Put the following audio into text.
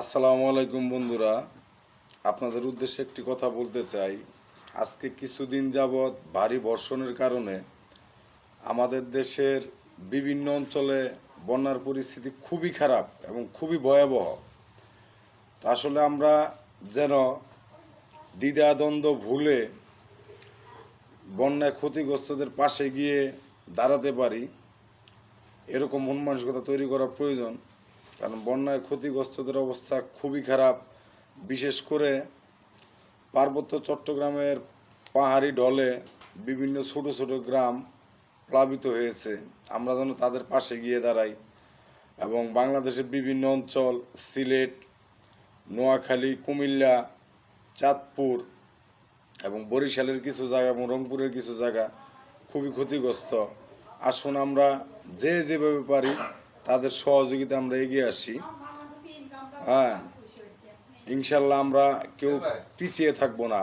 আসসালামু আলাইকুম বন্ধুরা। আপনাদের উদ্দেশ্যে একটি কথা বলতে চাই। আজকে কিছুদিন যাবৎ ভারী বর্ষণের কারণে আমাদের দেশের বিভিন্ন অঞ্চলে বন্যার পরিস্থিতি খুবই খারাপ এবং খুবই ভয়াবহ। আসলে আমরা যেন দ্বিধাদ্বন্দ্ব ভুলে বন্যায় ক্ষতিগ্রস্তদের পাশে গিয়ে দাঁড়াতে পারি, এরকম মন মানসিকতা তৈরি করা প্রয়োজন। কারণ বন্যায় ক্ষতিগ্রস্তদের অবস্থা খুবই খারাপ। বিশেষ করে পার্বত্য চট্টগ্রামের পাহাড়ি ঢলে বিভিন্ন ছোট ছোট গ্রাম প্লাবিত হয়েছে। আমরা যেন তাদের পাশে গিয়ে দাঁড়াই এবং বাংলাদেশের বিভিন্ন অঞ্চল, সিলেট, নোয়াখালী, কুমিল্লা, চাঁদপুর এবং বরিশালের কিছু জায়গা এবং রংপুরের কিছু জায়গা খুবই ক্ষতিগ্রস্ত। আসুন আমরা যে যেভাবে পারি তাদের সহযোগিতা আমরা এগিয়ে আসি। হ্যাঁ ইনশাল্লাহ আমরা কেউ পিছিয়ে থাকব না।